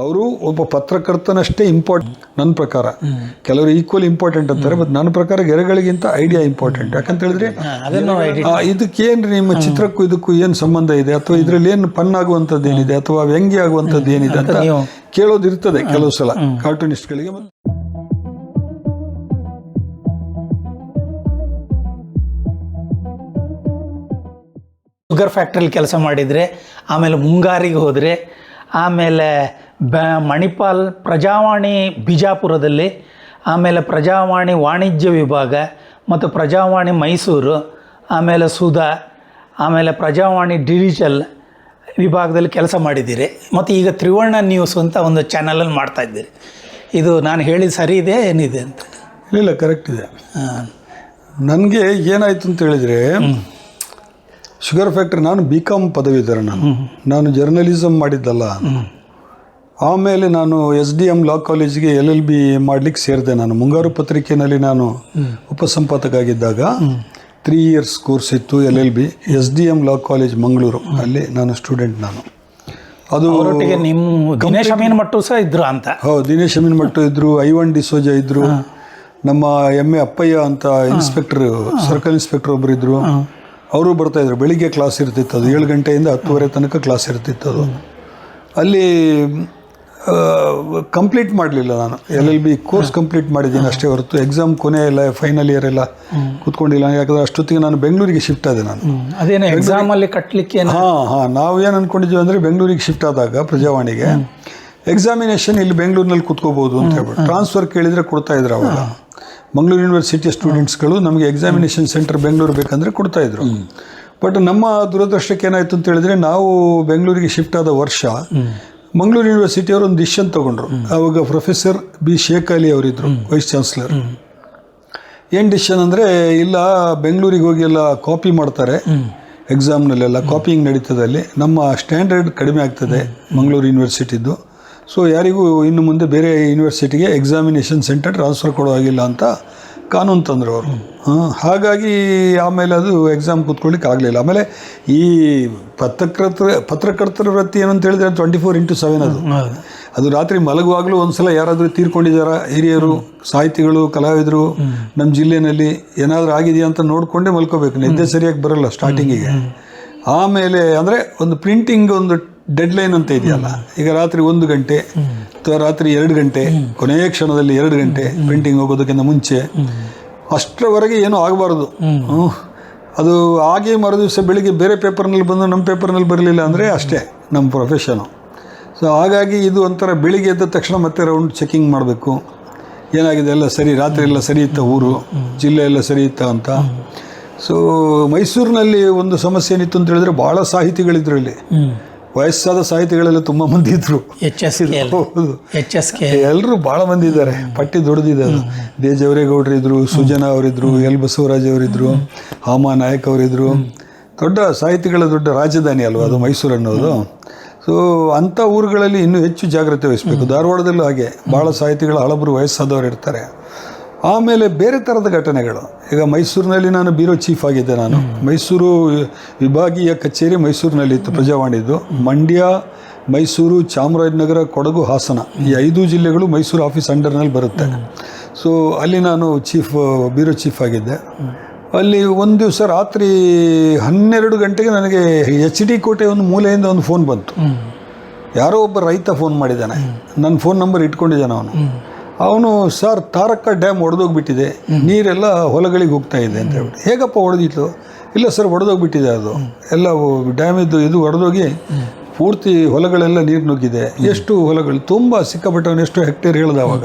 ಅವರು ಒಬ್ಬ ಪತ್ರಕರ್ತನಷ್ಟೇ ಇಂಪಾರ್ಟೆಂಟ್ ನನ್ನ ಪ್ರಕಾರ. ಕೆಲವರು ಈಕ್ವಲ್ ಇಂಪಾರ್ಟೆಂಟ್ ಅಂತಾರೆ ಬಟ್ ನನ್ನ ಪ್ರಕಾರ ಗೆರೆಗಳಿಗಿಂತ ಐಡಿಯಾ ಇಂಪಾರ್ಟೆಂಟ್ ಯಾಕಂತ ಹೇಳಿದ್ರೆ ಇದಕ್ಕೇನು ನಿಮ್ಮ ಚಿತ್ರಕ್ಕೂ ಇದಕ್ಕೂ ಏನು ಸಂಬಂಧ ಇದೆ? ಅಥವಾ ಇದರಲ್ಲಿ ಏನು ಪನ್ ಆಗುವಂಥದ್ದು ಏನಿದೆ? ಅಥವಾ ವ್ಯಂಗ್ಯ ಆಗುವಂಥದ್ದು ಏನಿದೆ ಅಂತ ಕೇಳೋದಿರ್ತದೆ ಕೆಲವು ಸಲ ಕಾರ್ಟೂನಿಸ್ಟ್ಗಳಿಗೆ ಶುಗರ್ ಫ್ಯಾಕ್ಟ್ರಿಲಿ ಕೆಲಸ ಮಾಡಿದರೆ ಆಮೇಲೆ ಮುಂಗಾರಿಗೆ ಹೋದರೆ ಆಮೇಲೆ ಬ ಮಣಿಪಾಲ್ ಪ್ರಜಾವಾಣಿ ಬಿಜಾಪುರದಲ್ಲಿ ಆಮೇಲೆ ಪ್ರಜಾವಾಣಿ ವಾಣಿಜ್ಯ ವಿಭಾಗ ಮತ್ತು ಪ್ರಜಾವಾಣಿ ಮೈಸೂರು ಆಮೇಲೆ ಸುಧಾ ಆಮೇಲೆ ಪ್ರಜಾವಾಣಿ ಡಿಜಿಟಲ್ ವಿಭಾಗದಲ್ಲಿ ಕೆಲಸ ಮಾಡಿದ್ದೀರಿ. ಮತ್ತು ಈಗ ತ್ರಿವರ್ಣ ನ್ಯೂಸ್ ಅಂತ ಒಂದು ಚಾನಲಲ್ಲಿ ಮಾಡ್ತಾ ಇದ್ದೀರಿ. ಇದು ನಾನು ಹೇಳಿದ ಸರಿ ಇದೆ ಏನಿದೆ ಅಂತ? ಇಲ್ಲ ಕರೆಕ್ಟ್ ಇದೆ. ನನಗೆ ಏನಾಯಿತು ಅಂತ ಹೇಳಿದರೆ ಶುಗರ್ ಫ್ಯಾಕ್ಟ್ರಿ ನಾನು ಬಿ ಕಾಮ್ ಪದವೀಧರ ನಾನು. ನಾನು ಜರ್ನಲಿಸಮ್ ಮಾಡಿದ್ದಲ್ಲ. ಆಮೇಲೆ ನಾನು ಎಸ್ ಡಿ ಎಂ ಲಾ ಕಾಲೇಜಿಗೆ ಎಲ್ ಎಲ್ ಬಿ ಮಾಡ್ಲಿಕ್ಕೆ ಸೇರಿದೆ ನಾನು. ಮುಂಗಾರು ಪತ್ರಿಕೆಯಲ್ಲಿ ನಾನು ಉಪಸಂಪಾದಕಾಗಿದ್ದಾಗ ತ್ರೀ ಇಯರ್ಸ್ ಕೋರ್ಸ್ ಇತ್ತು L L B S D M law college Mangaluru. ಅಲ್ಲಿ ನಾನು ಸ್ಟೂಡೆಂಟ್ ನಾನು. ಅದು ಅವರೊಟ್ಟಿಗೆ ನಿಮ್ಮ ದಿನೇಶ್ ಅಮೀನ್ ಮಟ್ಟು ಸಹ ಇದ್ರು ಅಂತ. ಹೌದು ದಿನೇಶ್ ಅಮೀನ್ ಮಟ್ಟು ಇದ್ರು ಐವನ್ ಡಿಸೋಜ ಇದ್ರು ನಮ್ಮ ಎಂ ಎ ಅಪ್ಪಯ್ಯ ಅಂತ ಇನ್ಸ್ಪೆಕ್ಟರ್ ಸರ್ಕಲ್ ಇನ್ಸ್ಪೆಕ್ಟರ್ ಒಬ್ರು ಇದ್ರು. ಅವರು ಬರ್ತಾ ಇದ್ರು. ಬೆಳಿಗ್ಗೆ ಕ್ಲಾಸ್ ಇರ್ತಿತ್ತು ಅದು. ಏಳು ಗಂಟೆಯಿಂದ ಹತ್ತುವರೆ ತನಕ ಕ್ಲಾಸ್ ಇರ್ತಿತ್ತು ಅದು. ಅಲ್ಲಿ ಕಂಪ್ಲೀಟ್ ಮಾಡಲಿಲ್ಲ ನಾನು. L L B course complete ಮಾಡಿದ್ದೀನಿ ಅಷ್ಟೇ ಹೊರತು. ಎಕ್ಸಾಮ್ ಕೊನೆ ಎಲ್ಲ ಫೈನಲ್ ಇಯರ್ ಎಲ್ಲ ಕೂತ್ಕೊಂಡಿಲ್ಲ. ಯಾಕಂದ್ರೆ ಅಷ್ಟೊತ್ತಿಗೆ ನಾನು ಬೆಂಗಳೂರಿಗೆ ಶಿಫ್ಟ್ ಆದೆ ನಾನು. ಅದೇನು ಎಕ್ಸಾಮಲ್ಲಿ ಕಟ್ಟಲಿಕ್ಕೆ ಹಾಂ ಹಾಂ. ನಾವು ಏನು ಅನ್ಕೊಂಡಿದ್ದೀವಿ ಅಂದರೆ ಬೆಂಗಳೂರಿಗೆ ಶಿಫ್ಟ್ ಆದಾಗ ಪ್ರಜಾವಾಣಿಗೆ ಎಕ್ಸಾಮಿನೇಷನ್ ಇಲ್ಲಿ ಬೆಂಗಳೂರಿನಲ್ಲಿ ಕೂತ್ಕೋಬೋದು ಅಂತ ಹೇಳ್ಬಿಟ್ಟು ಟ್ರಾನ್ಸ್ಫರ್ ಕೇಳಿದರೆ ಕೊಡ್ತಾ ಇದ್ರು ಅವಾಗ. ಮಂಗಳೂರು ಯೂನಿವರ್ಸಿಟಿಯ ಸ್ಟೂಡೆಂಟ್ಸ್ಗಳು ನಮಗೆ ಎಕ್ಸಾಮಿನೇಷನ್ ಸೆಂಟರ್ ಬೆಂಗಳೂರು ಬೇಕಂದರೆ ಕೊಡ್ತಾ ಇದ್ರು. ಬಟ್ ನಮ್ಮ ದುರದೃಷ್ಟಕ್ಕೆ ಏನಾಯಿತು ಅಂತ ಹೇಳಿದ್ರೆ ನಾವು ಬೆಂಗಳೂರಿಗೆ ಶಿಫ್ಟ್ ಆದ ವರ್ಷ ಮಂಗಳೂರು ಯೂನಿವರ್ಸಿಟಿಯವರು ಒಂದು ಡಿಸಿಷನ್ ತಗೊಂಡ್ರು. ಅವಾಗ ಪ್ರೊಫೆಸರ್ ಬಿ ಶೇಖ್ ಅಲಿ ಅವರಿದ್ದರು ವೈಸ್ ಚಾನ್ಸಲರ್ ಏನು ಡಿಸಿಷನ್ ಅಂದರೆ, ಇಲ್ಲ, ಬೆಂಗಳೂರಿಗೆ ಹೋಗಿ ಎಲ್ಲ ಕಾಪಿ ಮಾಡ್ತಾರೆ. ಎಕ್ಸಾಮ್ನಲ್ಲೆಲ್ಲ ಕಾಪಿಂಗ್ ನಡೀತದೆ ಅಲ್ಲಿ. ನಮ್ಮ ಸ್ಟ್ಯಾಂಡರ್ಡ್ ಕಡಿಮೆ ಆಗ್ತದೆ ಮಂಗಳೂರು ಯೂನಿವರ್ಸಿಟಿದ್ದು ಸೊ ಯಾರಿಗೂ ಇನ್ನು ಮುಂದೆ ಬೇರೆ ಯೂನಿವರ್ಸಿಟಿಗೆ ಎಕ್ಸಾಮಿನೇಷನ್ ಸೆಂಟರ್ ಟ್ರಾನ್ಸ್ಫರ್ ಕೊಡೋ ಆಗಿಲ್ಲ ಅಂತ ಕಾನೂನು ತಂದರು ಅವರು. ಹಾಗಾಗಿ ಆಮೇಲೆ ಅದು ಎಕ್ಸಾಮ್ ಕೂತ್ಕೊಳ್ಳಿಕ್ಕೆ ಆಗಲಿಲ್ಲ. ಆಮೇಲೆ ಈ ಪತ್ರಕರ್ತರ ಪತ್ರಕರ್ತರ ವೃತ್ತಿ ಏನಂತ ಹೇಳಿದ್ರೆ ಟ್ವೆಂಟಿ ಫೋರ್ ಇಂಟು ಸೆವೆನ್ ಅದು. ಅದು ರಾತ್ರಿ ಮಲಗುವಾಗಲೂ ಒಂದ್ಸಲ ಯಾರಾದರೂ ತೀರ್ಕೊಂಡಿದ್ದಾರಾ ಹಿರಿಯರು ಸಾಹಿತಿಗಳು ಕಲಾವಿದರು ನಮ್ಮ ಜಿಲ್ಲೆನಲ್ಲಿ ಏನಾದರೂ ಆಗಿದೆಯಾ ಅಂತ ನೋಡಿಕೊಂಡೇ ಮಲ್ಕೋಬೇಕು. ನಿದ್ದೆ ಸರಿಯಾಗಿ ಬರಲ್ಲ ಸ್ಟಾರ್ಟಿಂಗಿಗೆ ಆಮೇಲೆ ಅಂದರೆ ಒಂದು ಪ್ರಿಂಟಿಂಗ್ ಒಂದು ಡೆಡ್ ಲೈನ್ ಅಂತ ಇದೆಯಲ್ಲ? ಈಗ ರಾತ್ರಿ ಒಂದು ಗಂಟೆ ಅಥವಾ ರಾತ್ರಿ ಎರಡು ಗಂಟೆ, ಕೊನೆಯ ಕ್ಷಣದಲ್ಲಿ ಎರಡು ಗಂಟೆ ಪ್ರಿಂಟಿಂಗ್ ಹೋಗೋದಕ್ಕಿಂತ ಮುಂಚೆ ಅಷ್ಟರವರೆಗೆ ಏನೂ ಆಗಬಾರ್ದು. ಅದು ಹಾಗೆ ಮರುದಿವಸ ಬೆಳಿಗ್ಗೆ ಬೇರೆ ಪೇಪರ್ನಲ್ಲಿ ಬಂದು ನಮ್ಮ ಪೇಪರ್ನಲ್ಲಿ ಬರಲಿಲ್ಲ ಅಂದರೆ ಅಷ್ಟೇ ನಮ್ಮ ಪ್ರೊಫೆಷನು ಸೊ ಹಾಗಾಗಿ ಇದು ಒಂಥರ ಬೆಳಿಗ್ಗೆ ಎದ್ದ ತಕ್ಷಣ ಮತ್ತೆ ರೌಂಡ್ ಚೆಕಿಂಗ್ ಮಾಡಬೇಕು. ಏನಾಗಿದೆ? ಎಲ್ಲ ಸರಿ, ರಾತ್ರಿ ಎಲ್ಲ ಸರಿ ಇತ್ತ ಊರು? ಜಿಲ್ಲೆ ಎಲ್ಲ ಸರಿ ಇತ್ತ ಅಂತ. ಸೊ ಮೈಸೂರಿನಲ್ಲಿ ಒಂದು ಸಮಸ್ಯೆ ಏನಿತ್ತು ಅಂತ ಹೇಳಿದ್ರೆ ಭಾಳ ಸಾಹಿತಿಗಳಿದ್ರು ಇಲ್ಲಿ. ವಯಸ್ಸಾದ ಸಾಹಿತಿಗಳೆಲ್ಲ ತುಂಬ ಮಂದಿ ಇದ್ರು. ಎಚ್ ಎಸ್ ಹೌದು. ಎಚ್ ಎಸ್ ಕೆ ಎಲ್ಲರೂ ಭಾಳ ಮಂದಿ ಇದ್ದಾರೆ ಪಟ್ಟಿ ದೊಡ್ಡದಿದೆ ಅದು. ದೇ ಜವರೇಗೌಡರು ಸುಜನಾ ಅವರಿದ್ರು ಎಲ್ ಬಸವರಾಜ್ ಅವರಿದ್ರು ಹಾಮ. ನಾಯಕ್ ಅವರಿದ್ರು. ದೊಡ್ಡ ಸಾಹಿತಿಗಳ ದೊಡ್ಡ ರಾಜಧಾನಿ ಅಲ್ವಾ ಅದು ಮೈಸೂರು ಅನ್ನೋದು. ಸೊ ಅಂಥ ಊರುಗಳಲ್ಲಿ ಇನ್ನೂ ಹೆಚ್ಚು ಜಾಗ್ರತೆ ವಹಿಸ್ಬೇಕು. ಧಾರವಾಡದಲ್ಲೂ ಹಾಗೆ. ಭಾಳ ಸಾಹಿತಿಗಳು ಹಳಬರು ವಯಸ್ಸಾದವರು ಇರ್ತಾರೆ. ಆಮೇಲೆ ಬೇರೆ ಥರದ ಘಟನೆಗಳು. ಈಗ ಮೈಸೂರಿನಲ್ಲಿ ನಾನು ಬ್ಯೂರೋ ಚೀಫ್ ಆಗಿದ್ದೆ ನಾನು. ಮೈಸೂರು ವಿಭಾಗೀಯ ಕಚೇರಿ ಮೈಸೂರಿನಲ್ಲಿ ಇತ್ತು, ಪ್ರಜಾವಾಣಿದು. ಮಂಡ್ಯ, ಮೈಸೂರು ಚಾಮರಾಜನಗರ ಕೊಡಗು, ಹಾಸನ. ಈ ಐದು ಜಿಲ್ಲೆಗಳು ಮೈಸೂರು ಆಫೀಸ್ ಅಂಡರ್ನಲ್ಲಿ ಬರುತ್ತೆ. ಸೊ ಅಲ್ಲಿ ನಾನು ಚೀಫ್, ಬ್ಯೂರೋ ಚೀಫ್ ಆಗಿದ್ದೆ. ಅಲ್ಲಿ ಒಂದು ದಿವಸ ರಾತ್ರಿ ಹನ್ನೆರಡು ಗಂಟೆಗೆ ನನಗೆ ಎಚ್ ಡಿ ಕೋಟೆ ಒಂದು ಮೂಲೆಯಿಂದ ಒಂದು ಫೋನ್ ಬಂತು. ಯಾರೋ ಒಬ್ಬ ರೈತ ಫೋನ್ ಮಾಡಿದ್ದಾನೆ. ನನ್ನ ಫೋನ್ ನಂಬರ್ ಇಟ್ಕೊಂಡಿದ್ದಾನೆ ಅವನು. ಅವನು, ಸರ್, ತಾರಕ ಡ್ಯಾಮ್ ಒಡೆದೋಗ್ಬಿಟ್ಟಿದೆ. ನೀರೆಲ್ಲ ಹೊಲಗಳಿಗೆ ಹೋಗ್ತಾ ಇದೆ, ಅಂತ ಹೇಳ್ಬಿಟ್ಟು. ಹೇಗಪ್ಪ ಹೊಡೆದಿತ್ತು ಇಲ್ಲ ಸರ್, ಒಡೆದೋಗ್ಬಿಟ್ಟಿದೆ ಅದು. ಎಲ್ಲ ಡ್ಯಾಮಿದ್ದು ಇದು ಒಡೆದೋಗಿ ಪೂರ್ತಿ ಹೊಲಗಳೆಲ್ಲ ನೀರು ನುಗ್ಗಿದೆ. ಎಷ್ಟು ಹೊಲಗಳು, ತುಂಬ ಸಿಕ್ಕಾಪಟ್ಟವನು ಎಷ್ಟು ಹೆಕ್ಟೇರ್ ಹೇಳ್ದೆ ಅವಾಗ.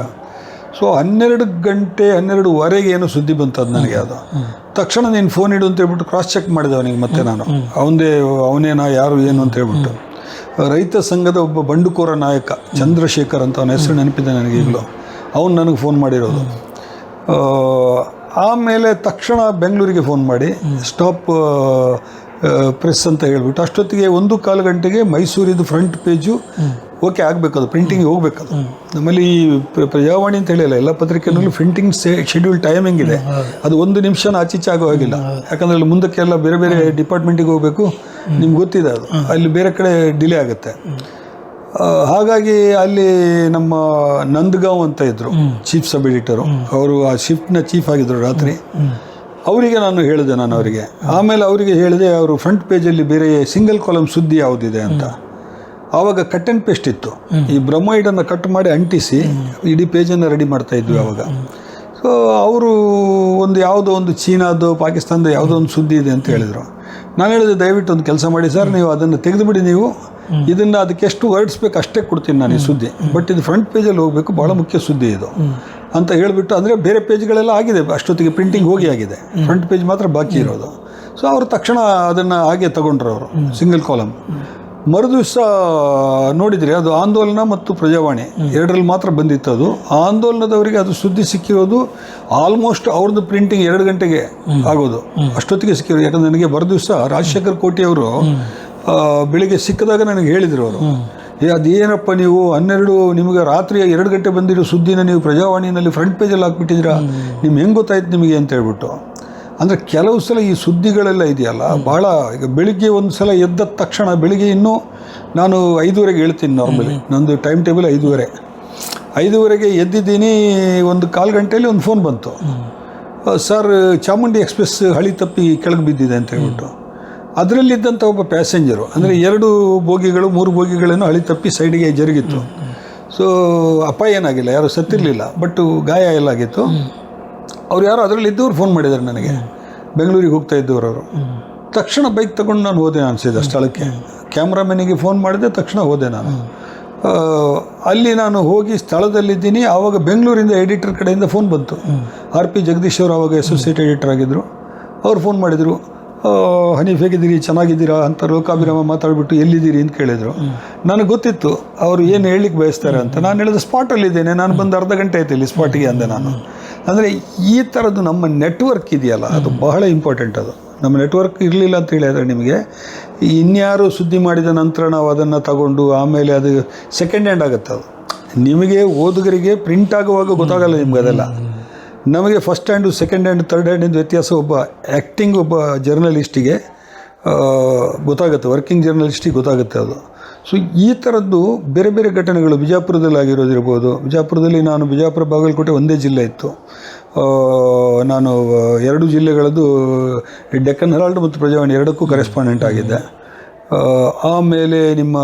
ಸೊ ಹನ್ನೆರಡು ಗಂಟೆ, ಹನ್ನೆರಡುವರೆಗೆ ಏನು ಸುದ್ದಿ ಬಂತು ಅದು ನನಗೆ ಅದು. ತಕ್ಷಣ ನೀನು ಫೋನ್ ಇಡು ಅಂತ ಹೇಳ್ಬಿಟ್ಟು ಕ್ರಾಸ್ ಚೆಕ್ ಮಾಡಿದೆ ಅವನಿಗೆ ಮತ್ತೆ ನಾನು. ಅವನದೇ, ಅವನೇನ, ಯಾರು, ಏನು ಅಂತ ಹೇಳ್ಬಿಟ್ಟು. ರೈತ ಸಂಘದ ಒಬ್ಬ ಬಂಡುಕೋರ ನಾಯಕ, ಚಂದ್ರಶೇಖರ್ ಅಂತ ಅವನ ಹೆಸರು ನೆನಪಿದೆ ನನಗೆ ಈಗಲೂ. ಅವನು ನನಗೆ ಫೋನ್ ಮಾಡಿರೋದು. ಆಮೇಲೆ ತಕ್ಷಣ ಬೆಂಗಳೂರಿಗೆ ಫೋನ್ ಮಾಡಿ ಸ್ಟಾಪ್ ಪ್ರೆಸ್ ಅಂತ ಹೇಳ್ಬಿಟ್ಟು ಅಷ್ಟೊತ್ತಿಗೆ ಒಂದು ಕಾಲು ಗಂಟೆಗೆ ಮೈಸೂರಿದು ಫ್ರಂಟ್ ಪೇಜು ಓಕೆ ಆಗಬೇಕದು ಪ್ರಿಂಟಿಂಗ್ ಹೋಗ್ಬೇಕದು. ನಮ್ಮಲ್ಲಿ ಈ ಪ್ರ- ಪ್ರಜಾವಾಣಿ ಅಂತ ಹೇಳಿಲ್ಲ, ಎಲ್ಲ ಪತ್ರಿಕೆಯಲ್ಲಿ ಪ್ರಿಂಟಿಂಗ್ ಶೆಡ್ಯೂಲ್ ಟೈಮಿಂಗ್ ಇದೆ. ಅದು ಒಂದು ನಿಮಿಷ ಆಚೀಚೆ ಆಗೋ ಹಾಗಿಲ್ಲ. ಯಾಕಂದ್ರೆ ಅಲ್ಲಿ ಮುಂದಕ್ಕೆಲ್ಲ ಬೇರೆ ಬೇರೆ ಡಿಪಾರ್ಟ್ಮೆಂಟಿಗೆ ಹೋಗಬೇಕು, ನಿಮ್ಗೆ ಗೊತ್ತಿದೆ ಅದು. ಅಲ್ಲಿ ಬೇರೆ ಕಡೆ ಡಿಲೇ ಆಗುತ್ತೆ. ಹಾಗಾಗಿ ಅಲ್ಲಿ ನಮ್ಮ ನಂದಗಾಂವ್ ಅಂತ ಇದ್ರು ಚೀಫ್ ಸಬ್ ಎಡಿಟರು ಅವರು ಆ ಶಿಫ್ಟ್ನ ಚೀಫ್ ಆಗಿದ್ರು ರಾತ್ರಿ. ಅವರಿಗೆ ನಾನು ಹೇಳಿದೆ ನಾನು ಅವರಿಗೆ. ಆಮೇಲೆ ಅವರಿಗೆ ಹೇಳಿದೆ ಅವರು ಫ್ರಂಟ್ ಪೇಜಲ್ಲಿ ಬೇರೆ ಸಿಂಗಲ್ ಕಾಲಮ್ ಸುದ್ದಿ ಯಾವುದಿದೆ ಅಂತ. ಆವಾಗ ಕಟ್ ಅಂಡ್ ಪೇಸ್ಟ್ ಇತ್ತು. ಈ ಬ್ರಹ್ಮೈಡನ್ನು ಕಟ್ ಮಾಡಿ ಅಂಟಿಸಿ ಇಡೀ ಪೇಜನ್ನು ರೆಡಿ ಮಾಡ್ತಾ ಇದ್ವಿ ಆವಾಗ. ಸೊ ಅವರು ಒಂದು ಯಾವುದೋ ಒಂದು ಚೀನಾದು ಪಾಕಿಸ್ತಾನದ ಯಾವುದೋ ಒಂದು ಸುದ್ದಿ ಇದೆ ಅಂತ ಹೇಳಿದರು. ನಾನು ಹೇಳಿದೆ ದಯವಿಟ್ಟು ಒಂದು ಕೆಲಸ ಮಾಡಿ ಸರ್ ನೀವು ಅದನ್ನು ತೆಗೆದುಬಿಡಿ ನೀವು. ಇದನ್ನು ಅದಕ್ಕೆ ಎಷ್ಟು ವರ್ಡ್ಸ್ ಬೇಕು ಅಷ್ಟೇ ಕೊಡ್ತೀನಿ ನಾನು ಈ ಸುದ್ದಿ. ಬಟ್ ಇದು ಫ್ರಂಟ್ ಪೇಜಲ್ಲಿ ಹೋಗಬೇಕು ಭಾಳ ಮುಖ್ಯ ಸುದ್ದಿ ಇದು. ಅಂತ ಹೇಳಿಬಿಟ್ಟು ಅಂದರೆ ಬೇರೆ ಪೇಜ್ಗಳೆಲ್ಲ ಆಗಿದೆ ಅಷ್ಟೊತ್ತಿಗೆ ಪ್ರಿಂಟಿಂಗ್ ಹೋಗಿ ಆಗಿದೆ. ಫ್ರಂಟ್ ಪೇಜ್ ಮಾತ್ರ ಬಾಕಿ ಇರೋದು. ಸೊ ಅವರು ತಕ್ಷಣ ಅದನ್ನು ಹಾಗೆ ತಗೊಂಡ್ರು ಅವರು ಸಿಂಗಲ್ ಕಾಲಮ್ ಮರುದಿವಸ ನೋಡಿದರೆ ಅದು ಆಂದೋಲನ ಮತ್ತು ಪ್ರಜಾವಾಣಿ ಎರಡರಲ್ಲಿ ಮಾತ್ರ ಬಂದಿತ್ತು ಅದು. ಆಂದೋಲನದವರಿಗೆ ಅದು ಸುದ್ದಿ ಸಿಕ್ಕಿರೋದು ಆಲ್ಮೋಸ್ಟ್ ಅವ್ರದ್ದು ಪ್ರಿಂಟಿಂಗ್ ಎರಡು ಗಂಟೆಗೆ ಆಗೋದು. ಅಷ್ಟೊತ್ತಿಗೆ ಸಿಕ್ಕಿರೋದು. ಯಾಕಂದ್ರೆ ನನಗೆ ಮರುದಿವಸ ರಾಜಶೇಖರ್ ಕೋಟಿಯವರು ಆ, ಬೆಳಿಗ್ಗೆ ಸಿಕ್ಕಿದಾಗ ನನಗೆ ಹೇಳಿದರು ಅವರು. ಏ ಅದೇನಪ್ಪ ನೀವು ಹನ್ನೆರಡು ನಿಮಗೆ ರಾತ್ರಿ ಎರಡು ಗಂಟೆ ಬಂದಿರೋ ಸುದ್ದಿನ ನೀವು ಪ್ರಜಾವಾಣಿನಲ್ಲಿ ಫ್ರಂಟ್ ಪೇಜಲ್ಲಿ ಹಾಕ್ಬಿಟ್ಟಿದ್ದೀರಾ? ನಿಮ್ಗೆ ಹೆಂಗೆ ಗೊತ್ತಾಯ್ತು ನಿಮಗೆ ಅಂತ ಹೇಳ್ಬಿಟ್ಟು. ಅಂದರೆ ಕೆಲವು ಸಲ ಈ ಸುದ್ದಿಗಳೆಲ್ಲ ಇದೆಯಲ್ಲ ಭಾಳ ಈಗ ಬೆಳಿಗ್ಗೆ ಒಂದು ಸಲ ಎದ್ದ ತಕ್ಷಣ ಬೆಳಿಗ್ಗೆ ಇನ್ನೂ ನಾನು ಐದುವರೆಗೆ ಹೇಳ್ತೀನಿ ನಾರ್ಮಲಿ ನಂದು ಟೈಮ್ ಟೇಬಲ್ ಐದೂವರೆ. ಐದೂವರೆಗೆ ಎದ್ದಿದ್ದೀನಿ ಒಂದು ಕಾಲು ಗಂಟೆಯಲ್ಲಿ ಒಂದು ಫೋನ್ ಬಂತು. ಸರ್ ಚಾಮುಂಡಿ ಎಕ್ಸ್ಪ್ರೆಸ್ ಹಳಿ ತಪ್ಪಿ ಕೆಳಗೆ ಬಿದ್ದಿದೆ ಅಂತ ಹೇಳ್ಬಿಟ್ಟು. ಅದರಲ್ಲಿದ್ದಂಥ ಒಬ್ಬ ಪ್ಯಾಸೆಂಜರು ಅಂದರೆ ಎರಡು ಬೋಗಿಗಳು ಮೂರು ಬೋಗಿಗಳನ್ನು ಅಳಿ ತಪ್ಪಿ ಸೈಡಿಗೆ ಜರುಗಿತ್ತು. ಸೊ ಅಪಾಯ ಏನಾಗಿಲ್ಲ ಯಾರು ಸತ್ತಿರಲಿಲ್ಲ ಬಟ್ ಗಾಯ ಎಲ್ಲ ಆಗಿತ್ತು. ಅವ್ರು ಯಾರೋ ಅದರಲ್ಲಿ ಇದ್ದವ್ರು ಫೋನ್ ಮಾಡಿದ್ದಾರೆ ನನಗೆ. ಬೆಂಗಳೂರಿಗೆ ಹೋಗ್ತಾ ಇದ್ದವರು ಅವರು. ತಕ್ಷಣ ಬೈಕ್ ತಗೊಂಡು ನಾನು ಹೋದೆ ಅನಿಸಿದೆ ಸ್ಥಳಕ್ಕೆ. ಕ್ಯಾಮ್ರಾಮನಿಗೆ ಫೋನ್ ಮಾಡಿದೆ ತಕ್ಷಣ ಹೋದೆ ನಾನು. ಅಲ್ಲಿ ನಾನು ಹೋಗಿ ಸ್ಥಳದಲ್ಲಿದ್ದೀನಿ ಆವಾಗ ಬೆಂಗಳೂರಿಂದ ಎಡಿಟರ್ ಕಡೆಯಿಂದ ಫೋನ್ ಬಂತು. ಆರ್ ಪಿ ಜಗದೀಶ್ ಅವರು ಆವಾಗ ಅಸೋಸಿಯೇಟ್ ಎಡಿಟರ್ ಆಗಿದ್ದರು ಅವ್ರು ಫೋನ್ ಮಾಡಿದರು. ಹನೀಫ್ ಹೇಗಿದ್ದೀರಿ? ಚೆನ್ನಾಗಿದ್ದೀರಾ? ಅಂತ ಲೋಕಾಭಿರಾಮ ಮಾತಾಡ್ಬಿಟ್ಟು, ಎಲ್ಲಿದ್ದೀರಿ? ಅಂತ ಕೇಳಿದರು. ನನಗೆ ಗೊತ್ತಿತ್ತು, ಅವರು ಏನು ಹೇಳಲಿಕ್ಕೆ ಬಯಸ್ತಾರೆ ಅಂತ. ನಾನು ಹೇಳಿದ ಸ್ಪಾಟಲ್ಲಿದ್ದೇನೆ ನಾನು ಬಂದು ಅರ್ಧ ಗಂಟೆ ಆಯ್ತು ಇಲ್ಲಿ ಸ್ಪಾಟಿಗೆ ಅಂದೆ ನಾನು. ಅಂದರೆ ಈ ಥರದ್ದು ನಮ್ಮ ನೆಟ್ವರ್ಕ್ ಇದೆಯಲ್ಲ, ಅದು ಬಹಳ ಇಂಪಾರ್ಟೆಂಟ್ ಅದು. ನಮ್ಮ ನೆಟ್ವರ್ಕ್ ಇರಲಿಲ್ಲ ಅಂತ ಹೇಳಿದರೆ ನಿಮಗೆ, ಇನ್ಯಾರು ಸುದ್ದಿ ಮಾಡಿದ ನಂತರ ನಾವು ಅದನ್ನು ತಗೊಂಡು ಆಮೇಲೆ ಅದು ಸೆಕೆಂಡ್ ಹ್ಯಾಂಡ್ ಆಗುತ್ತೆ ಅದು ನಿಮಗೆ ಓದುಗರಿಗೆ ಪ್ರಿಂಟ್ ಆಗುವಾಗ ಗೊತ್ತಾಗಲ್ಲ ನಿಮ್ಗೆ ಅದೆಲ್ಲ. ನಮಗೆ first hand second hand third ಹ್ಯಾಂಡಿಂದು ವ್ಯತ್ಯಾಸ ಒಬ್ಬ ಆ್ಯಕ್ಟಿಂಗ್ ಒಬ್ಬ ಜರ್ನಲಿಸ್ಟಿಗೆ ಗೊತ್ತಾಗುತ್ತೆ. ವರ್ಕಿಂಗ್ ಜರ್ನಲಿಸ್ಟಿಗೆ ಗೊತ್ತಾಗುತ್ತೆ ಅದು. ಸೊ ಈ ಥರದ್ದು ಬೇರೆ ಬೇರೆ ಘಟನೆಗಳು ಬಿಜಾಪುರದಲ್ಲಿ ಆಗಿರೋದಿರ್ಬೋದು. ಬಿಜಾಪುರದಲ್ಲಿ ನಾನು ಬಿಜಾಪುರ, ಬಾಗಲಕೋಟೆ ಒಂದೇ ಜಿಲ್ಲೆ ಇತ್ತು. ನಾನು ಎರಡು ಜಿಲ್ಲೆಗಳದ್ದು, ಡೆಕ್ಕನ್ ಹೆರಾಲ್ಡ್ ಮತ್ತು ಪ್ರಜಾವಾಣಿ ಎರಡಕ್ಕೂ ಕರೆಸ್ಪಾಂಡೆಂಟ್ ಆಗಿದ್ದೆ. ಆಮೇಲೆ ನಿಮ್ಮ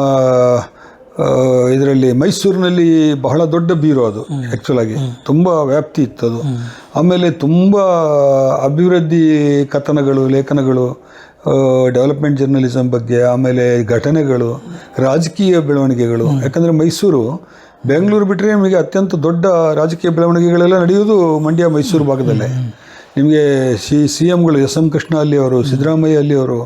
ಇದರಲ್ಲಿ ಮೈಸೂರಿನಲ್ಲಿ ಬಹಳ ದೊಡ್ಡ ಬೀರೋ ಅದು ಆ್ಯಕ್ಚುಲಾಗಿ ತುಂಬ ವ್ಯಾಪ್ತಿ ಇತ್ತು ಅದು. ಆಮೇಲೆ ತುಂಬ ಅಭಿವೃದ್ಧಿ ಕಥನಗಳು, ಲೇಖನಗಳು ಡೆವಲಪ್ಮೆಂಟ್ ಜರ್ನಲಿಸಮ್ ಬಗ್ಗೆ, ಆಮೇಲೆ ಘಟನೆಗಳು, ರಾಜಕೀಯ ಬೆಳವಣಿಗೆಗಳು. ಯಾಕಂದರೆ ಮೈಸೂರು, ಬೆಂಗಳೂರು ಬಿಟ್ಟರೆ ನಿಮಗೆ ಅತ್ಯಂತ ದೊಡ್ಡ ರಾಜಕೀಯ ಬೆಳವಣಿಗೆಗಳೆಲ್ಲ ನಡೆಯೋದು ಮಂಡ್ಯ, ಮೈಸೂರು ಭಾಗದಲ್ಲೇ. ನಿಮಗೆ ಸಿ ಸಿ ಎಮ್ಗಳು ಎಸ್ ಎಂ ಕೃಷ್ಣ ಅಲ್ಲಿ ಅವರು, ಸಿದ್ದರಾಮಯ್ಯ ಅಲ್ಲಿ ಅವರು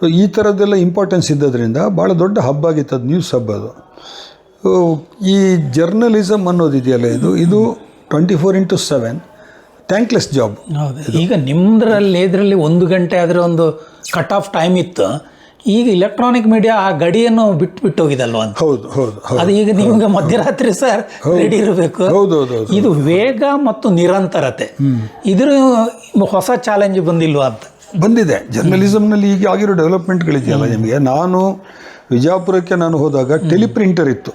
ಸೊ ಈ ಥರದ್ದೆಲ್ಲ ಇಂಪಾರ್ಟೆನ್ಸ್ ಇದ್ದದ್ರಿಂದ ಭಾಳ ದೊಡ್ಡ ಹಬ್ಬ ಆಗಿತ್ತು ಅದು ನ್ಯೂಸ್ ಹಬ್ಬ ಅದು. ಈ ಜರ್ನಲಿಸಮ್ ಅನ್ನೋದಿದೆಯಲ್ಲ ಇದು? ಇದು twenty four into seven thankless job ಹೌದು ಈಗ ನಿಮ್ಮದ್ರಲ್ಲಿ ಇದರಲ್ಲಿ ಒಂದು ಗಂಟೆ ಆದರೆ ಒಂದು ಕಟ್ ಆಫ್ ಟೈಮ್ ಇತ್ತು. ಈಗ ಇಲೆಕ್ಟ್ರಾನಿಕ್ ಮೀಡಿಯಾ ಆ ಗಡಿಯನ್ನು ಬಿಟ್ಟು ಬಿಟ್ಟು ಹೋಗಿದಲ್ವ ಅಂತ? ಹೌದು ಹೌದು ಅದು ಈಗ ನಿಮ್ಗೆ ಮಧ್ಯರಾತ್ರಿ ಸರ್ ರೆಡಿ ಇರಬೇಕು. ಹೌದು ಹೌದು ಇದು ವೇಗ ಮತ್ತು ನಿರಂತರತೆ. ಇದ್ರ ಹೊಸ ಚಾಲೆಂಜ್ ಬಂದಿಲ್ವಾ ಅಂತ? ಬಂದಿದೆ. ಜರ್ನಲಿಸಮ್ನಲ್ಲಿ ಈಗ ಆಗಿರೋ ಡೆವಲಪ್ಮೆಂಟ್ಗಳಿದೆಯಲ್ಲ ನಿಮಗೆ? ನಾನು ವಿಜಾಪುರಕ್ಕೆ ನಾನು ಹೋದಾಗ ಟೆಲಿಪ್ರಿಂಟರ್ ಇತ್ತು.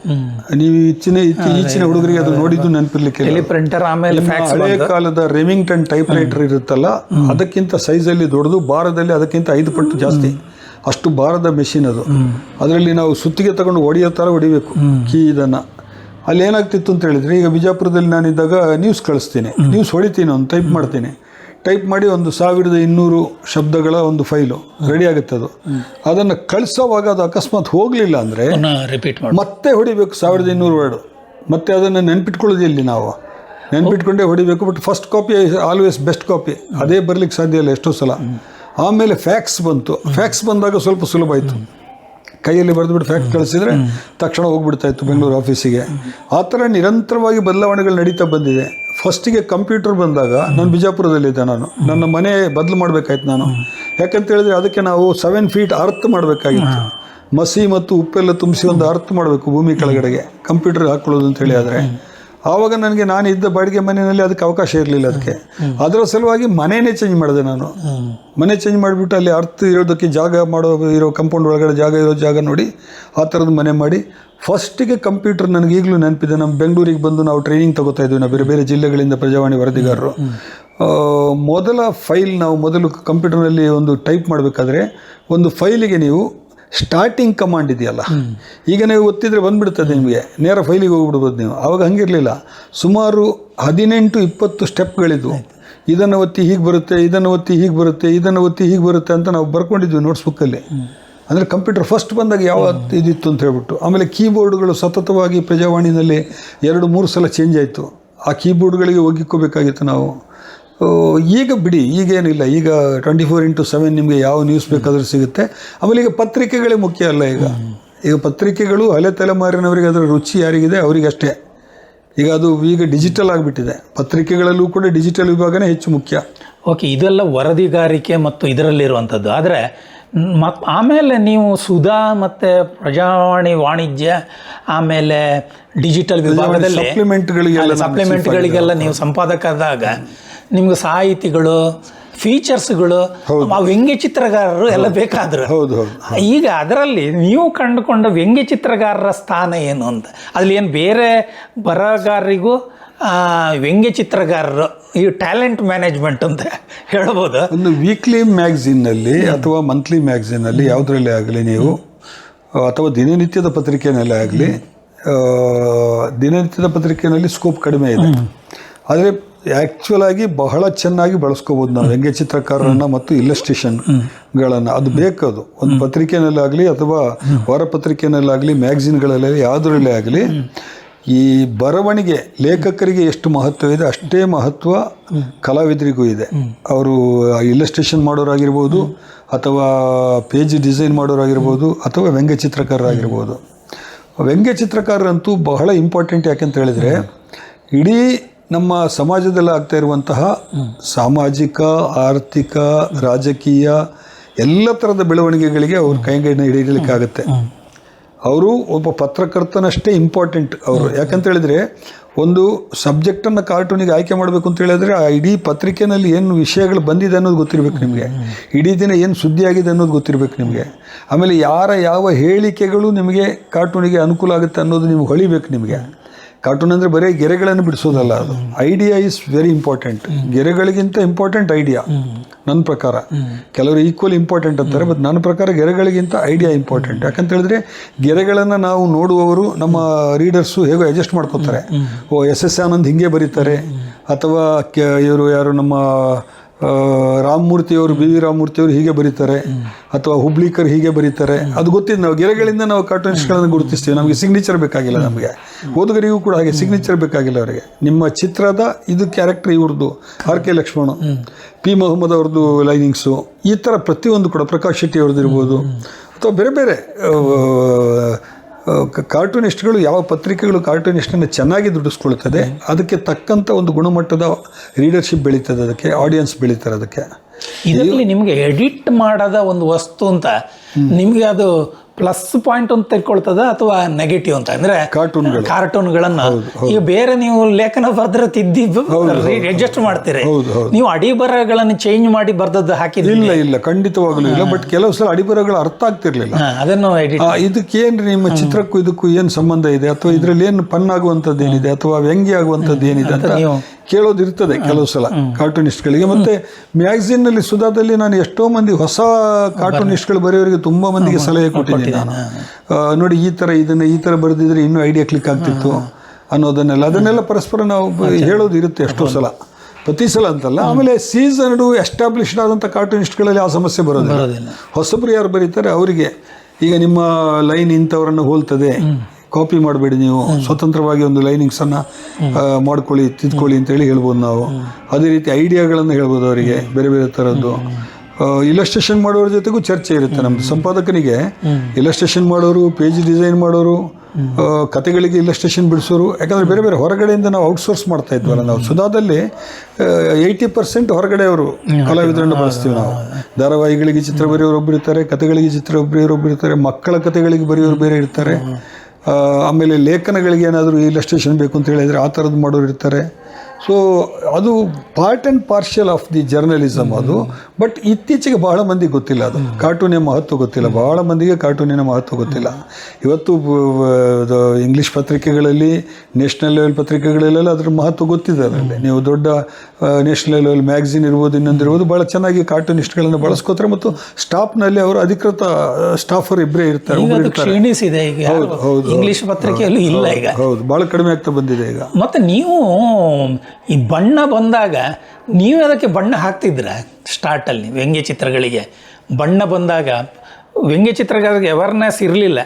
ನೀವು ಈಚಿನ ಈಚಿ- ಈಚಿನ ಹುಡುಗರಿಗೆ ಅದು ನೋಡಿದ್ದು ನೆನಪಿರ್ಲಿಕ್ಕೆ ಟೆಲಿಪ್ರಿಂಟರ್ ಆಮೇಲೆ ಹಳೆ ಕಾಲದ ರೆಮಿಂಗ್ಟನ್ ಟೈಪ್ ರೈಟರ್ ಇರುತ್ತಲ್ಲ ಅದಕ್ಕಿಂತ ಸೈಜಲ್ಲಿ ದೊಡ್ಡದು ಭಾರದಲ್ಲಿ ಅದಕ್ಕಿಂತ ಐದು ಪಟ್ಟು ಜಾಸ್ತಿ. ಅಷ್ಟು ಭಾರದ ಮೆಷಿನ್ ಅದು. ಅದರಲ್ಲಿ ನಾವು ಸುತ್ತಿಗೆ ತಗೊಂಡು ಹೊಡೆಯೋ ಥರ ಹೊಡಿಬೇಕು ಕೀ ಇದನ್ನು. ಅಲ್ಲಿ ಏನಾಗ್ತಿತ್ತು ಅಂತ ಹೇಳಿದ್ರೆ ಈಗ ಬಿಜಾಪುರದಲ್ಲಿ ನಾನಿದ್ದಾಗ ನ್ಯೂಸ್ ಕಳಿಸ್ತೀನಿ. ನ್ಯೂಸ್ ಹೊಡಿತೀನಿ ಒಂದು ಟೈಪ್ ಮಾಡ್ತೀನಿ. ಟೈಪ್ ಮಾಡಿ ಒಂದು ಸಾವಿರದ ಇನ್ನೂರು ಶಬ್ದಗಳ ಒಂದು ಫೈಲು ರೆಡಿ ಆಗುತ್ತೆ ಅದು. ಅದನ್ನು ಕಳಿಸೋವಾಗ ಅದು ಅಕಸ್ಮಾತ್ ಹೋಗಲಿಲ್ಲ ಅಂದರೆ ರಿಪೀಟ್ ಮತ್ತೆ ಹೊಡಿಬೇಕು ಸಾವಿರದ ಇನ್ನೂರು ವರ್ಡ್ ಮತ್ತೆ ಅದನ್ನು ನೆನ್ಪಿಟ್ಕೊಳ್ಳೋದಿಲ್ಲ ನಾವು. ನೆನ್ಪಿಟ್ಕೊಂಡೇ ಹೊಡಿಬೇಕು but first copy always best copy ಅದೇ ಬರಲಿಕ್ಕೆ ಸಾಧ್ಯ ಇಲ್ಲ ಎಷ್ಟೋ ಸಲ. ಆಮೇಲೆ ಫ್ಯಾಕ್ಸ್ ಬಂತು. ಫ್ಯಾಕ್ಸ್ ಬಂದಾಗ ಸ್ವಲ್ಪ ಸುಲಭ ಆಯಿತು. ಕೈಯಲ್ಲಿ ಬರೆದುಬಿಟ್ಟು ಫ್ಯಾಕ್ಸ್ ಕಳಿಸಿದ್ರೆ ತಕ್ಷಣ ಹೋಗ್ಬಿಡ್ತಾ ಇತ್ತು ಬೆಂಗಳೂರು ಆಫೀಸಿಗೆ ಆ ಥರ ನಿರಂತರವಾಗಿ ಬದಲಾವಣೆಗಳು ನಡೀತಾ ಬಂದಿದೆ. ಫಸ್ಟಿಗೆ ಕಂಪ್ಯೂಟರ್ ಬಂದಾಗ ನಾನು ಬಿಜಾಪುರದಲ್ಲಿದ್ದೆ ನಾನು. ನನ್ನ ಮನೆ ಬದಲು ಮಾಡಬೇಕಾಯ್ತು ನಾನು. ಯಾಕಂತ ಹೇಳಿದ್ರೆ ಅದಕ್ಕೆ ನಾವು ಸೆವೆನ್ ಫೀಟ್ ಅರ್ತ್ ಮಾಡಬೇಕಾಗಿತ್ತು. ಮಸಿ ಮತ್ತು ಉಪ್ಪೆಲ್ಲ ತುಂಬಿಸಿ ಒಂದು ಅರ್ತ್ ಮಾಡಬೇಕು ಭೂಮಿ ಕೆಳಗಡೆಗೆ. ಕಂಪ್ಯೂಟರ್ ಹಾಕೊಳ್ಳೋದು ಅಂತ ಹೇಳಿ ಆದರೆ. ಆವಾಗ ನನಗೆ ನಾನು ಇದ್ದ ಬಾಡಿಗೆ ಮನೆಯಲ್ಲಿ ಅದಕ್ಕೆ ಅವಕಾಶ ಇರಲಿಲ್ಲ ಅದಕ್ಕೆ. ಅದರ ಸಲುವಾಗಿ ಮನೆಯೇ ಚೇಂಜ್ ಮಾಡಿದೆ ನಾನು. ಮನೆ ಚೇಂಜ್ ಮಾಡಿಬಿಟ್ಟು ಅಲ್ಲಿ ಅರ್ಥ ಇರೋದಕ್ಕೆ ಜಾಗ ಮಾಡೋ, ಇರೋ ಕಂಪೌಂಡ್ ಒಳಗಡೆ ಜಾಗ ಇರೋ ಜಾಗ ನೋಡಿ ಆ ಥರದ ಮನೆ ಮಾಡಿ ಫಸ್ಟಿಗೆ ಕಂಪ್ಯೂಟರ್ ನನಗೆ ಈಗಲೂ ನೆನಪಿದೆ ನಮ್ಮ ಬೆಂಗಳೂರಿಗೆ ಬಂದು ನಾವು ಟ್ರೈನಿಂಗ್ ತಗೋತಾ ಇದ್ವಿ ನಾವು ಬೇರೆ ಬೇರೆ ಜಿಲ್ಲೆಗಳಿಂದ ಪ್ರಜಾವಾಣಿ ವರದಿಗಾರರು. ಮೊದಲ ಫೈಲ್ ನಾವು ಮೊದಲು ಕಂಪ್ಯೂಟರ್ನಲ್ಲಿ ಒಂದು ಟೈಪ್ ಮಾಡಬೇಕಾದ್ರೆ ಒಂದು ಫೈಲಿಗೆ ನೀವು ಸ್ಟಾರ್ಟಿಂಗ್ ಕಮಾಂಡ್ ಇದೆಯಲ್ಲ ಈಗ ನೀವು ಒತ್ತಿದ್ರೆ ಬಂದ್ಬಿಡ್ತದೆ ನಿಮಗೆ ನೇರ ಫೈಲಿಗೆ ಹೋಗ್ಬಿಡ್ಬೋದು ನೀವು. ಆವಾಗ ಹಂಗಿರಲಿಲ್ಲ. ಸುಮಾರು ಹದಿನೆಂಟು ಇಪ್ಪತ್ತು ಸ್ಟೆಪ್ಗಳಿದ್ವು. ಇದನ್ನು ಒತ್ತಿ ಹೀಗೆ ಬರುತ್ತೆ ಇದನ್ನು ಒತ್ತಿ ಹೀಗೆ ಬರುತ್ತೆ ಇದನ್ನು ಒತ್ತಿ ಹೀಗೆ ಬರುತ್ತೆ ಅಂತ ನಾವು ಬರ್ಕೊಂಡಿದ್ವಿ ನೋಟ್ಸ್ ಬುಕ್ಕಲ್ಲಿ ಅಂದರೆ ಕಂಪ್ಯೂಟರ್ ಫಸ್ಟ್ ಬಂದಾಗ ಯಾವ ಇದಿತ್ತು ಅಂತ ಹೇಳ್ಬಿಟ್ಟು. ಆಮೇಲೆ ಕೀಬೋರ್ಡ್ಗಳು ಸತತವಾಗಿ ಪ್ರಜಾವಾಣಿನಲ್ಲಿ ಎರಡು ಮೂರು ಸಲ ಚೇಂಜ್ ಆಯಿತು. ಆ ಕೀಬೋರ್ಡ್ಗಳಿಗೆ ಒಗ್ಗಿಕೋಬೇಕಾಗಿತ್ತು ನಾವು. ಈಗ ಬಿಡಿ ಈಗೇನಿಲ್ಲ ಈಗ ಟ್ವೆಂಟಿ ಫೋರ್ ಇಂಟು ಸೆವೆನ್ ನಿಮಗೆ ಯಾವ ನ್ಯೂಸ್ ಬೇಕಾದರೂ ಸಿಗುತ್ತೆ. ಆಮೇಲೆ ಈಗ ಪತ್ರಿಕೆಗಳೇ ಮುಖ್ಯ ಅಲ್ಲ ಈಗ. ಈಗ ಪತ್ರಿಕೆಗಳು ಹಳೆ ತಲೆಮಾರಿನವರಿಗೆ ಅದರ ರುಚಿ ಯಾರಿಗಿದೆ? ಅವರಿಗಷ್ಟೇ. ಈಗ ಅದು ಈಗ ಡಿಜಿಟಲ್ ಆಗಿಬಿಟ್ಟಿದೆ. ಪತ್ರಿಕೆಗಳಲ್ಲೂ ಕೂಡ ಡಿಜಿಟಲ್ ವಿಭಾಗನೇ ಹೆಚ್ಚು ಮುಖ್ಯ. ಓಕೆ ಇದೆಲ್ಲ ವರದಿಗಾರಿಕೆ ಮತ್ತು ಇದರಲ್ಲಿರುವಂಥದ್ದು. ಆದರೆ ಮತ್ ಆಮೇಲೆ ನೀವು ಸುಧಾ ಮತ್ತು ಪ್ರಜಾವಾಣಿ ವಾಣಿಜ್ಯ ಆಮೇಲೆ ಡಿಜಿಟಲ್ ವಿಭಾಗದಲ್ಲಿ ಸಪ್ಲಿಮೆಂಟ್ಗಳಿಗೆಲ್ಲ ಸಪ್ಲಿಮೆಂಟ್ಗಳಿಗೆಲ್ಲ ನೀವು ಸಂಪಾದಕರಾದಾಗ ನಿಮ್ಗೆ ಸಾಹಿತಿಗಳು ಫೀಚರ್ಸ್ಗಳು ಆ ವ್ಯಂಗ್ಯ ಚಿತ್ರಗಾರರು ಎಲ್ಲ ಬೇಕಾದ್ರು. ಹೌದು ಈಗ ಅದರಲ್ಲಿ ನೀವು ಕಂಡುಕೊಂಡ ವ್ಯಂಗ್ಯ ಚಿತ್ರಗಾರರ ಸ್ಥಾನ ಏನು ಅಂತ? ಅದ್ರಲ್ಲಿ ಏನು ಬೇರೆ ಬರಹಗಾರರಿಗೂ ವ್ಯಂಗ್ಯ ಚಿತ್ರಗಾರರು ಈ ಟ್ಯಾಲೆಂಟ್ ಮ್ಯಾನೇಜ್ಮೆಂಟ್ ಅಂತ ಹೇಳ್ಬೋದು. ಒಂದು ವೀಕ್ಲಿ ಮ್ಯಾಗ್ಝಿನ್ನಲ್ಲಿ ಅಥವಾ ಮಂತ್ಲಿ ಮ್ಯಾಗ್ಝಿನ್ನಲ್ಲಿ ಯಾವುದರಲ್ಲಿ ಆಗಲಿ ನೀವು ಅಥವಾ ದಿನನಿತ್ಯದ ಪತ್ರಿಕೆಯಲ್ಲೇ ಆಗಲಿ ದಿನನಿತ್ಯದ ಪತ್ರಿಕೆಯಲ್ಲಿ ಸ್ಕೋಪ್ ಕಡಿಮೆ ಇದೆ. ಆದರೆ ಆ್ಯಕ್ಚುಲ್ ಆಗಿ ಬಹಳ ಚೆನ್ನಾಗಿ ಬಳಸ್ಕೋಬೋದು ನಾವು ವ್ಯಂಗ್ಯ ಚಿತ್ರಕಾರರನ್ನು ಮತ್ತು ಇಲ್ಲಸ್ಟ್ರೇಷನ್ಗಳನ್ನು ಅದು ಬೇಕದು. ಒಂದು ಪತ್ರಿಕೆಯಲ್ಲಾಗಲಿ ಅಥವಾ ವಾರಪತ್ರಿಕೆಯಲ್ಲಾಗಲಿ ಮ್ಯಾಗ್ಝಿನ್ಗಳಲ್ಲಿ ಯಾವುದರಲ್ಲೇ ಆಗಲಿ ಈ ಬರವಣಿಗೆ ಲೇಖಕರಿಗೆ ಎಷ್ಟು ಮಹತ್ವ ಇದೆ ಅಷ್ಟೇ ಮಹತ್ವ ಕಲಾವಿದರಿಗೂ ಇದೆ. ಅವರು ಇಲ್ಲಸ್ಟ್ರೇಷನ್ ಮಾಡೋರಾಗಿರ್ಬೋದು ಅಥವಾ ಪೇಜ್ ಡಿಸೈನ್ ಮಾಡೋರಾಗಿರ್ಬೋದು ಅಥವಾ ವ್ಯಂಗ್ಯ ಚಿತ್ರಕಾರರಾಗಿರ್ಬೋದು. ವ್ಯಂಗ್ಯ ಚಿತ್ರಕಾರರಂತೂ ಬಹಳ ಇಂಪಾರ್ಟೆಂಟ್ ಯಾಕೆಂತ ಹೇಳಿದರೆ ಇಡೀ ನಮ್ಮ ಸಮಾಜದಲ್ಲಿ ಆಗ್ತಾ ಇರುವಂತಹ ಸಾಮಾಜಿಕ ಆರ್ಥಿಕ ರಾಜಕೀಯ ಎಲ್ಲ ಥರದ ಬೆಳವಣಿಗೆಗಳಿಗೆ ಅವ್ರ ಕೈಗೈನ ಹಿಡಿಯಲಿಕ್ಕಾಗತ್ತೆ. ಅವರು ಒಬ್ಬ ಪತ್ರಕರ್ತನಷ್ಟೇ ಇಂಪಾರ್ಟೆಂಟ್ ಅವರು. ಯಾಕಂತ ಹೇಳಿದ್ರೆ ಒಂದು ಸಬ್ಜೆಕ್ಟನ್ನು ಕಾರ್ಟೂನಿಗೆ ಆಯ್ಕೆ ಮಾಡಬೇಕು ಅಂತ ಹೇಳಿದ್ರೆ ಆ ಇಡೀ ಪತ್ರಿಕೆನಲ್ಲಿ ಏನು ವಿಷಯಗಳು ಬಂದಿದೆ ಅನ್ನೋದು ಗೊತ್ತಿರಬೇಕು ನಿಮಗೆ. ಇಡೀ ದಿನ ಏನು ಸುದ್ದಿ ಆಗಿದೆ ಅನ್ನೋದು ಗೊತ್ತಿರಬೇಕು ನಿಮಗೆ. ಆಮೇಲೆ ಯಾರ ಯಾವ ಹೇಳಿಕೆಗಳು ನಿಮಗೆ ಕಾರ್ಟೂನಿಗೆ ಅನುಕೂಲ ಆಗುತ್ತೆ ಅನ್ನೋದು ನಿಮ್ಗೆ ಹೊಳಿಬೇಕು ನಿಮಗೆ. ಕಾರ್ಟೂನ್ ಅಂದರೆ ಬರೀ ಗೆರೆಗಳನ್ನು ಬಿಡಿಸೋದಲ್ಲ ಅದು. ಐಡಿಯಾ ಇಸ್ ವೆರಿ ಇಂಪಾರ್ಟೆಂಟ್ ಗೆರೆಗಳಿಗಿಂತ ಇಂಪಾರ್ಟೆಂಟ್ ಐಡಿಯಾ ನನ್ನ ಪ್ರಕಾರ. ಕೆಲವರು ಈಕ್ವಲ್ ಇಂಪಾರ್ಟೆಂಟ್ ಅಂತಾರೆ ಬಟ್ ನನ್ನ ಪ್ರಕಾರ ಗೆರೆಗಳಿಗಿಂತ ಐಡಿಯಾ ಇಂಪಾರ್ಟೆಂಟ್ ಯಾಕಂತ ಹೇಳಿದ್ರೆ, ಗೆರೆಗಳನ್ನು ನಾವು ನೋಡುವವರು ನಮ್ಮ ರೀಡರ್ಸು ಹೇಗೋ ಅಡ್ಜಸ್ಟ್ ಮಾಡ್ಕೋತಾರೆ. ಓ, ಎಸ್ ಎಸ್ ಆನಂದ್ ಹಿಂಗೆ ಬರೀತಾರೆ. ಅಥವಾ ಇವರು ಯಾರು ನಮ್ಮ ರಾಮಮೂರ್ತಿಯವರು, ಬಿ ವಿ ರಾಮಮೂರ್ತಿಯವರು ಹೀಗೆ ಬರೀತಾರೆ. ಅಥವಾ ಹುಬ್ಳಿಕರ್ ಹೀಗೆ ಬರೀತಾರೆ. ಅದು ಗೊತ್ತಿದೆ ನಾವು ಗೆರೆಗಳಿಂದ ನಾವು ಕಾರ್ಟೂನಿಸ್ಟ್ಗಳನ್ನು ಗುರುತಿಸ್ತೀವಿ. ನಮಗೆ ಸಿಗ್ನೇಚರ್ ಬೇಕಾಗಿಲ್ಲ ನಮಗೆ. ಓದುಗರಿಗೂ ಕೂಡ ಹಾಗೆ ಸಿಗ್ನೇಚರ್ ಬೇಕಾಗಿಲ್ಲ ಅವರಿಗೆ. ನಿಮ್ಮ ಚಿತ್ರದ ಇದು ಕ್ಯಾರೆಕ್ಟರ್ ಇವ್ರದ್ದು, R K Laxman, P Mohammed ಅವ್ರದ್ದು ಲೈನಿಂಗ್ಸು ಈ ಥರ ಪ್ರತಿಯೊಂದು ಕೂಡ ಪ್ರಕಾಶ್ ಶೆಟ್ಟಿ ಅವ್ರದ್ದು ಇರ್ಬೋದು. ಅಥವಾ ಬೇರೆ ಬೇರೆ ಕಾರ್ಟೂನಿಸ್ಟ್ಗಳು ಯಾವ ಪತ್ರಿಕೆಗಳು ಕಾರ್ಟೂನಿಸ್ಟನ್ನು ಚೆನ್ನಾಗಿ ದುಡಿಸ್ಕೊಳ್ತದೆ ಅದಕ್ಕೆ ತಕ್ಕಂಥ ಒಂದು ಗುಣಮಟ್ಟದ ರೀಡರ್ಶಿಪ್ ಬೆಳೀತದೆ ಅದಕ್ಕೆ ಆಡಿಯನ್ಸ್ ಬೆಳೀತಾರೆ ಅದಕ್ಕೆ. ಇದರಲ್ಲಿ ನಿಮಗೆ ಎಡಿಟ್ ಮಾಡದ ಒಂದು ವಸ್ತು ಅಂತ ನಿಮಗೆ ಅದು ಪ್ಲಸ್ ಪಾಯಿಂಟ್ ಅಂತ ತೆಕ್ಕೊಳ್ತದ ಅಥವಾ ನೆಗೆಟಿವ್ ಅಂತ? ಅಂದ್ರೆ ಕಾರ್ಟೂನ್ಗಳು ಕಾರ್ಟೂನ್ಗಳನ್ನ ಈಗ ಬೇರೆ ನೀವು ಲೇಖನ ಬರೆದ್ರೆ ತಿದ್ದಿ ಅಡ್ಜಸ್ಟ್ ಮಾಡ್ತೀರಿ. ನೀವು ಅಡಿಬರಗಳನ್ನು ಚೇಂಜ್ ಮಾಡಿ ಬರ್ದದ್ದು ಹಾಕಿ ಇಲ್ಲ ಇಲ್ಲ ಖಂಡಿತವಾಗಲೂ ಇಲ್ಲ. ಬಟ್ ಕೆಲವು ಸಲ ಅಡಿಬರಗಳು ಅರ್ಥ ಆಗ್ತಿರ್ಲಿಲ್ಲ. ಅದನ್ನು ಎಡಿಟ್ ಆ, ಇದಕ್ಕೇನ್ರಿ ನಿಮ್ಮ ಚಿತ್ರಕ್ಕೂ ಇದಕ್ಕೂ ಏನು ಸಂಬಂಧ ಇದೆ? ಅಥವಾ ಇದರಲ್ಲಿ ಏನು ಪನ್ ಆಗುವಂಥದ್ದು ಏನಿದೆ? ಅಥವಾ ವ್ಯಂಗ್ಯ ಆಗುವಂಥದ್ದು ಏನಿದೆ ಅಂತ ನೀವು ಕೇಳೋದು ಇರ್ತದೆ ಕೆಲವು ಸಲ ಕಾರ್ಟೂನಿಸ್ಟ್ಗಳಿಗೆ. ಮತ್ತೆ ಮ್ಯಾಗ್ಝಿನ್ನಲ್ಲಿ ಸುಧಾದಲ್ಲಿ ನಾನು ಎಷ್ಟೋ ಮಂದಿ ಹೊಸ ಕಾರ್ಟೂನಿಸ್ಟ್ಗಳು ಬರೆಯೋರಿಗೆ ತುಂಬ ಮಂದಿಗೆ ಸಲಹೆ ಕೊಟ್ಟಿದ್ದೀನಿ ನಾನು. ನೋಡಿ ಈ ತರ ಇದನ್ನ ಈ ತರ ಬರೆದಿದ್ರೆ ಇನ್ನೂ ಐಡಿಯಾ ಕ್ಲಿಕ್ ಆಗ್ತಿತ್ತು ಅನ್ನೋದನ್ನೆಲ್ಲ. ಅದನ್ನೆಲ್ಲ ಪರಸ್ಪರ ನಾವು ಹೇಳೋದು ಇರುತ್ತೆ ಎಷ್ಟೋ ಸಲ. ಪ್ರತಿ ಸಲ ಅಂತಲ್ಲ. ಆಮೇಲೆ ಸೀಸನ್ಡು ಎಸ್ಟಾಬ್ಲಿಷ್ಡ್ ಆದಂಥ ಕಾರ್ಟೂನಿಸ್ಟ್ಗಳಲ್ಲಿ ಆ ಸಮಸ್ಯೆ ಬರೋದಿಲ್ಲ. ಬರೋದಿಲ್ಲ. ಹೊಸಬ್ರು ಯಾರು ಬರೀತಾರೆ? ಅವರಿಗೆ. ಈಗ ನಿಮ್ಮ ಲೈನ್ ಇಂಥವರನ್ನು ಹೋಲ್ತದೆ. ಕಾಪಿ ಮಾಡಬೇಡಿ ನೀವು. ಸ್ವತಂತ್ರವಾಗಿ ಒಂದು ಲೈನಿಂಗ್ಸ್ ಅನ್ನ ಮಾಡ್ಕೊಳ್ಳಿ ತಿದ್ಕೊಳ್ಳಿ ಅಂತೇಳಿ ಹೇಳ್ಬೋದು ನಾವು. ಅದೇ ರೀತಿ ಐಡಿಯಾಗಳನ್ನು ಹೇಳ್ಬೋದು ಅವರಿಗೆ ಬೇರೆ ಬೇರೆ ಥರದ್ದು ಇಲಸ್ಟ್ರೇಷನ್ ಮಾಡೋರ ಜೊತೆಗೂ ಚರ್ಚೆ ಇರುತ್ತೆ ನಮ್ಮ ಸಂಪಾದಕನಿಗೆ ಇಲಸ್ಟ್ರೇಷನ್ ಮಾಡೋರು ಪೇಜ್ ಡಿಸೈನ್ ಮಾಡೋರು ಕತೆಗಳಿಗೆ ಇಲಸ್ಟ್ರೇಷನ್ ಬಿಡಿಸೋರು ಯಾಕಂದ್ರೆ ಬೇರೆ ಬೇರೆ ಹೊರಗಡೆಯಿಂದ ನಾವು ಔಟ್ಸೋರ್ಸ್ ಮಾಡ್ತಾ ಇದ್ವಲ್ಲ ನಾವು. ಸುಧಾದಲ್ಲಿ ಏಯ್ಟಿ ಪರ್ಸೆಂಟ್ ಹೊರಗಡೆಯವರು ಕಲಾವಿದರನ್ನು ಬಳಸ್ತೀವಿ ನಾವು. ಧಾರಾವಾಹಿಗಳಿಗೆ ಚಿತ್ರ ಬರೆಯೋರು ಒಬ್ಬರು ಇರ್ತಾರೆ ಕತೆಗಳಿಗೆ ಚಿತ್ರ ಬರೆಯೋರು ಒಬ್ಬರು ಇರ್ತಾರೆ ಮಕ್ಕಳ ಕತೆಗಳಿಗೆ ಬರೆಯೋರು ಬೇರೆ ಇರ್ತಾರೆ. ಆಮೇಲೆ ಲೇಖನಗಳಿಗೆ ಏನಾದರೂ ಇಲ್ಲಸ್ಟ್ರೇಷನ್ ಬೇಕು ಅಂತ ಹೇಳಿದರೆ ಆ ಥರದ್ದು ಮಾಡೋರು ಇರ್ತಾರೆ. ಸೊ ಅದು part and partial of the journalism ಅದು. ಬಟ್ ಇತ್ತೀಚೆಗೆ ಬಹಳ ಮಂದಿಗೆ ಗೊತ್ತಿಲ್ಲ ಅದು. ಕಾರ್ಟೂನಿನ ಮಹತ್ವ ಗೊತ್ತಿಲ್ಲ. ಬಹಳ ಮಂದಿಗೆ ಕಾರ್ಟೂನಿನ ಮಹತ್ವ ಗೊತ್ತಿಲ್ಲ. ಇವತ್ತು ಇಂಗ್ಲೀಷ್ ಪತ್ರಿಕೆಗಳಲ್ಲಿ ನ್ಯಾಷನಲ್ ಲೆವೆಲ್ ಪತ್ರಿಕೆಗಳಲ್ಲೆಲ್ಲ ಅದ್ರ ಮಹತ್ವ ಗೊತ್ತಿದೆ ಅದರಲ್ಲಿ. ನೀವು ದೊಡ್ಡ ನ್ಯಾಷನಲ್ ಲೆವೆಲ್ ಮ್ಯಾಗ್ಝಿನ್ ಇರ್ಬೋದು ಇನ್ನೊಂದಿರ್ಬೋದು ಭಾಳ ಚೆನ್ನಾಗಿ ಕಾರ್ಟೂನಿಸ್ಟ್ಗಳನ್ನು ಬಳಸ್ಕೋತಾರೆ ಮತ್ತು ಸ್ಟಾಫ್ನಲ್ಲಿ ಅವರು ಅಧಿಕೃತ ಸ್ಟಾಫರ್ ಇಬ್ಬರೇ ಇರ್ತಾರೆ ಹೌದು, ಹೌದು, ಇಂಗ್ಲಿಷ್ ಪತ್ರಿಕೆಯಲ್ಲಿ ಇಲ್ಲ ಈಗ. ಹೌದು ಭಾಳ ಕಡಿಮೆ ಆಗ್ತಾ ಬಂದಿದೆ ಈಗ. ಮತ್ತೆ ನೀವು ಈ ಬಣ್ಣ ಬಂದಾಗ ನೀವು ಅದಕ್ಕೆ ಬಣ್ಣ ಹಾಕ್ತಿದ್ರ ಸ್ಟಾರ್ಟಲ್ಲಿ ವ್ಯಂಗ್ಯ ಚಿತ್ರಗಳಿಗೆ. ಬಣ್ಣ ಬಂದಾಗ ವ್ಯಂಗ್ಯ ಚಿತ್ರಗಳಿಗೆ ಅವೇರ್ನೆಸ್ ಇರಲಿಲ್ಲ.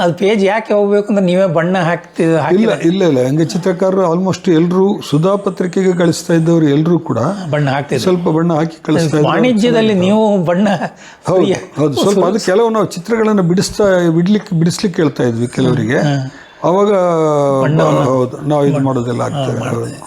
ಅದು ಪೇಜ್ ಯಾಕೆ ಹೋಗ್ಬೇಕು ಅಂತ ನೀವೇ ಬಣ್ಣ ಹಾಕ್ತಿ ಹಾಕಿ ಇಲ್ಲ ಇಲ್ಲ ಇಲ್ಲ. ಹಂಗೆ ಚಿತ್ರಕಾರರು ಆಲ್ಮೋಸ್ಟ್ ಎಲ್ಲರೂ ಸುಧಾ ಪತ್ರಿಕೆಗೆ ಕಳಿಸ್ತಾ ಇದ್ದವರು ಎಲ್ಲರೂ ಕೂಡ ಬಣ್ಣ ಹಾಕ್ತಿದ್ರು. ಸ್ವಲ್ಪ ಬಣ್ಣ ಹಾಕಿ ಕಳಿಸ್ತಾ ಇದ್ದೀವಿ ವಾಣಿಜ್ಯದಲ್ಲಿ ನೀವು ಬಣ್ಣ ಹೌದು ಹೌದು. ಸ್ವಲ್ಪ ಅದು ಕೆಲವು ನಾವು ಚಿತ್ರಗಳನ್ನು ಬಿಡಿಸ್ತಾ ಬಿಡ್ಲಿಕ್ಕೆ ಬಿಡಿಸ್ಲಿಕ್ಕೆ ಹೇಳ್ತಾ ಇದ್ವಿ ಕೆಲವರಿಗೆ. ಅವಾಗ ಹೌದು ನಾವು ಇದು ಮಾಡೋದೆಲ್ಲ ಆಗ್ತದೆ